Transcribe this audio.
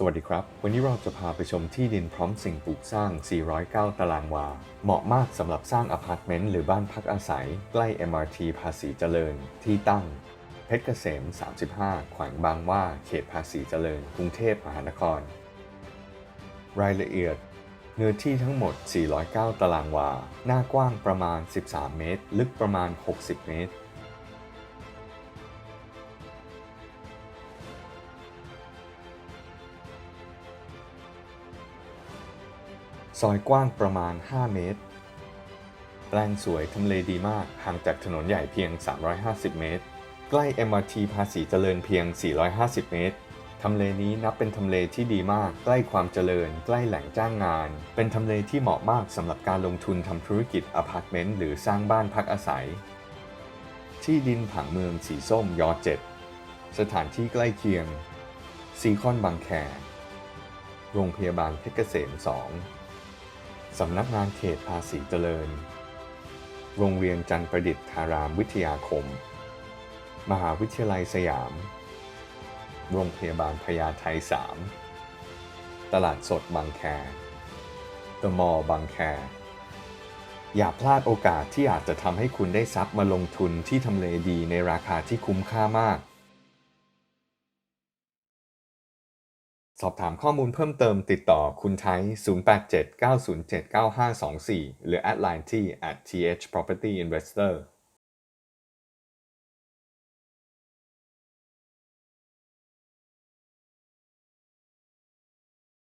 สวัสดีครับ วันนี้เราจะพาไปชมที่ดินพร้อมสิ่งปลูกสร้าง 409 ตารางวา เหมาะมากสำหรับสร้างอพาร์ตเมนต์หรือบ้านพักอาศัย ใกล้ MRT ภาษีเจริญ ที่ตั้ง เพชรเกษม 35 แขวงบางว่า เขตภาษีเจริญ กรุงเทพมหานคร รายละเอียด เนื้อที่ทั้งหมด 409 ตารางวา หน้ากว้างประมาณ 13 เมตร ลึกประมาณ 60 เมตร ซอยกว้างประมาณ 5 เมตร แปลงสวยทำเลดีมาก ห่างจากถนนใหญ่เพียง 350 เมตร ใกล้ MRT ภาษีเจริญเพียง 450 เมตร ทำเลนี้นับเป็นทำเลที่ดีมาก ใกล้ความเจริญ ใกล้แหล่งจ้างงาน เป็นทำเลที่เหมาะมากสำหรับการลงทุนทำธุรกิจอพาร์ตเมนต์หรือสร้างบ้านพักอาศัย ที่ดินผังเมืองสีส้มยอเจ็ดสถานที่ใกล้เคียงซีคอนบางแคโรงพยาบาลเพชรเกษม2 สำนักงานเขตภาษีเจริญ โรงเรียนจันประดิษฐารามวิทยาคม มหาวิทยาลัยสยาม โรงพยาบาลพญาไท3ตลาดสดบางแค The Mall บางแค อย่าพลาดโอกาสที่อาจจะทำให้คุณได้ทรัพย์มาลงทุนที่ทำเลดีในราคาที่คุ้มค่ามาก สอบถามข้อมูลเพิ่มเติมติดต่อคุณไทย 087 907 9524 หรือแอดไลน์ที่ @thpropertyinvestor